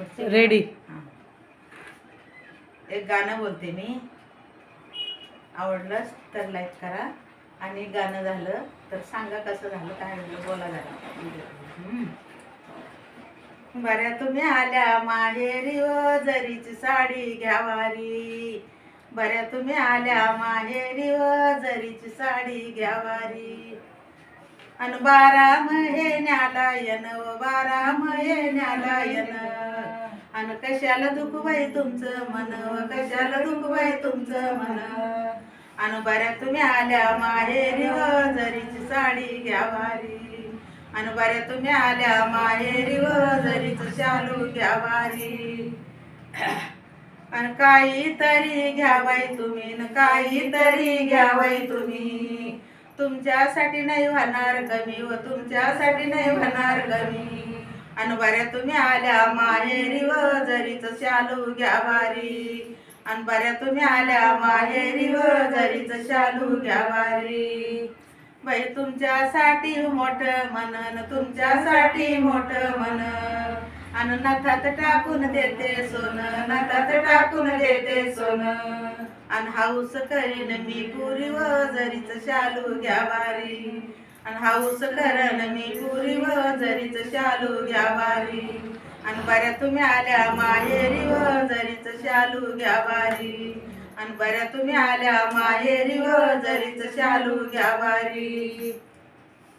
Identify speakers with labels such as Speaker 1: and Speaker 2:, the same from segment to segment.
Speaker 1: Ready.
Speaker 2: एक गाणं बोलते मी. आवडलं तर लाईक करा. आणि गाणं झालं तर सांगा कसं झालं काय झालं बोला झालं बऱ्या तुम्ही आल्या माहेरी व जरीची साडी घ्यावारी. बऱ्या तुम्ही आल्या माहेरी व जरीची साडी घ्यावारी. अन बारा महिन्याला येन व बारा महिन्याला येन. आणि कशाला दुख बाई तुमचं मन? व कशाला दुख बाई तुमचं मन? आणि बऱ्या तुम्ही आल्या माहेरी व जरीची साडी घ्यावारी. आणि बऱ्या तुम्ही आल्या माहेरी व जरीच शालू घ्यावारी. अन काहीतरी बाई तुम्ही न काहीतरी बाई तुम्ही. तुमच्यासाठी नाही होणार कमी व तुमच्यासाठी नाही होणार कमी. अन बऱ्या तुम्ही आल्या माहेरी व जरीच शालू घ्यावारी अन बऱ्या तुम्ही आल्या माहेरी व जरीच शालू घ्यावारी बाई तुमच्यासाठी मोठ मनन तुमच्यासाठी मोठ मन अन नथात टाकून देते सोन नथात टाकून देते सोन. अन हाऊस करीन मी पुरी व जरीच शालू घ्यावारी अन हाऊस करन मी पुरी जरीच शालू घ्यावारी आणि बऱ्या तुम्ही आल्या माहेरी व जरीच शालू घ्यावारी आणि बऱ्या तुम्ही आल्या माहेरी व जरीच शालू घ्या बारी.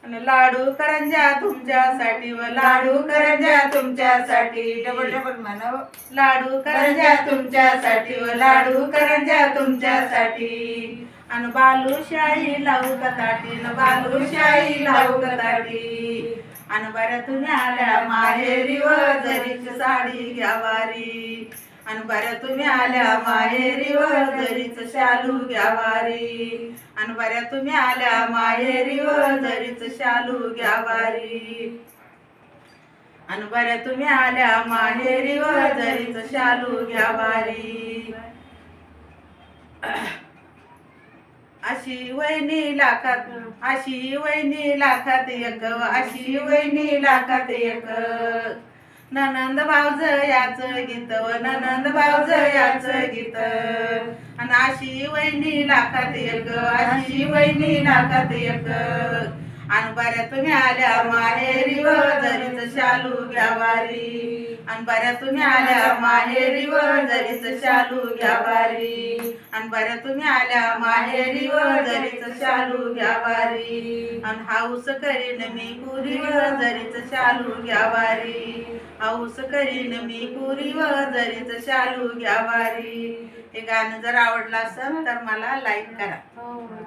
Speaker 2: लाडू करंजा तुमच्यासाठी व लाडू करंजा तुमच्यासाठी.
Speaker 1: डबल डबल म्हणाव
Speaker 2: लाडू करंजा तुमच्यासाठी व लाडू करंजा तुमच्यासाठी. अन बालूशाही लावू कताटी न बालूशाही लावू कताटी अन बऱ्या तुम्ही आल्या माहेरी व जरीच साडी घ्यावारी आणि बऱ्या तुम्ही आल्या माहेरी व जरीच शालू घ्यावारी. आणि बऱ्या तुम्ही आल्या माहेरी व जरीच शालू घ्यावारी. आणि बऱ्या तुम्ही आल्या माहेरी व जरीच शालू घ्यावारी. अशी वहिनी लाखात अशी वहिनी लाखात एक अशी वहिनी लाखात एक. ननंद भावज याच गीत व ननंद भाऊज याच गीत. आणि अशी वहिनी नाकात एक अशी वहिनी नाकात एक. आणि बऱ्या तुम्ही आल्या माहेरी व जरीच शालू घ्यावारी. आणि बऱ्या तुम्ही आल्या माहेरी व जरीच शालू घ्यावारी. आणि बऱ्या तुम्ही आल्या माहेरी व जरीच शालू घ्यावारी आणि हाऊस करीन मी पुरी व जरीच शालू घ्यावारी हाऊस करीन मी पुरी व जरीच शालू घ्यावारी हे गाणं जर आवडलं असेल तर मला लाईक करा.
Speaker 1: हो, हो,